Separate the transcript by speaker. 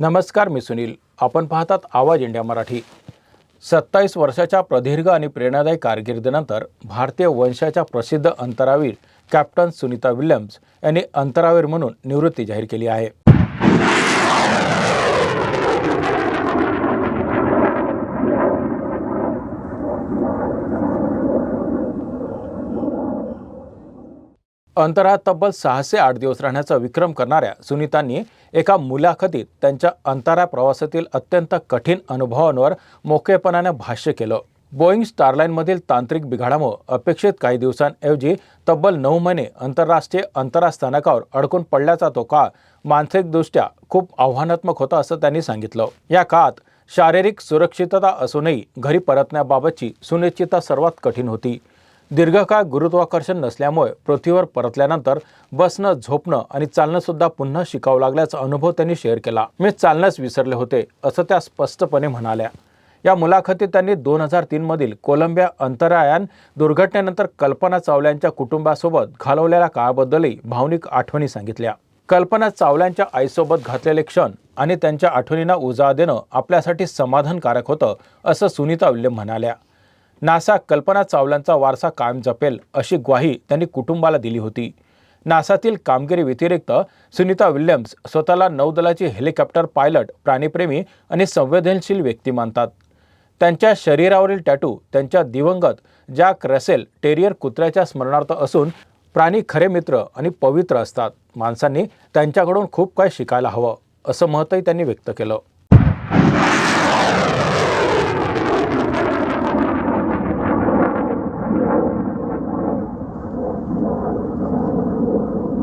Speaker 1: नमस्कार मी सुनील. आपण पाहतात आवाज इंडिया मराठी. सत्तावीस वर्षाच्या प्रदीर्घ आणि प्रेरणादायी कारकिर्दीनंतर भारतीय वंशाच्या प्रसिद्ध अंतरावीर कॅप्टन सुनीता विल्यम्स यांनी अंतरावीर म्हणून निवृत्ती जाहीर केली आहे. अंतराळात तब्बल सहाशे आठ दिवस राहण्याचा विक्रम करणाऱ्या सुनीतांनी एका मुलाखतीत त्यांच्या अंतराळ प्रवासातील अत्यंत कठीण अनुभवांवर मोकळेपणाने भाष्य केलं. बोईंग स्टारलाईनमधील तांत्रिक बिघाडामुळे अपेक्षित काही दिवसांऐवजी तब्बल नऊ महिने आंतरराष्ट्रीय अंतराळ स्थानकावर अडकून पडल्याचा तो काळ मानसिकदृष्ट्या खूप आव्हानात्मक होता असं त्यांनी सांगितलं. या काळात शारीरिक सुरक्षितता असूनही घरी परतण्याबाबतची सुनिश्चितता सर्वात कठीण होती. दीर्घकाळ गुरुत्वाकर्षण नसल्यामुळे पृथ्वीवर परतल्यानंतर बसणं झोपणं आणि चालणंसुद्धा पुन्हा शिकावं लागल्याचा अनुभव त्यांनी शेअर केला. मी चालण्यास विसरले होते असं त्या स्पष्टपणे म्हणाल्या. या मुलाखतीत त्यांनी दोन हजार तीनमधील कोलंबिया अंतरायान दुर्घटनेनंतर कल्पना चावल्यांच्या कुटुंबासोबत घालवलेल्या काळाबद्दलही भावनिक आठवणी सांगितल्या. कल्पना चावल्यांच्या आईसोबत घातलेले क्षण आणि त्यांच्या आठवणींना उजाळा देणं आपल्यासाठी समाधानकारक होतं असं सुनीता विल्यम म्हणाल्या. नासा कल्पना चावल्यांचा वारसा कायम जपेल अशी ग्वाही त्यांनी कुटुंबाला दिली होती. नासातील कामगिरी व्यतिरिक्त सुनीता विल्यम्स स्वतःला नौदलाची हेलिकॉप्टर पायलट प्राणीप्रेमी आणि संवेदनशील व्यक्ती मानतात. त्यांच्या शरीरावरील टॅटू त्यांच्या दिवंगत जॅक रसेल टेरियर कुत्र्याच्या स्मरणार्थ असून प्राणी खरे मित्र आणि पवित्र असतात. माणसांनी त्यांच्याकडून खूप काही शिकायला हवं असं मतही त्यांनी व्यक्त केलं. ファン!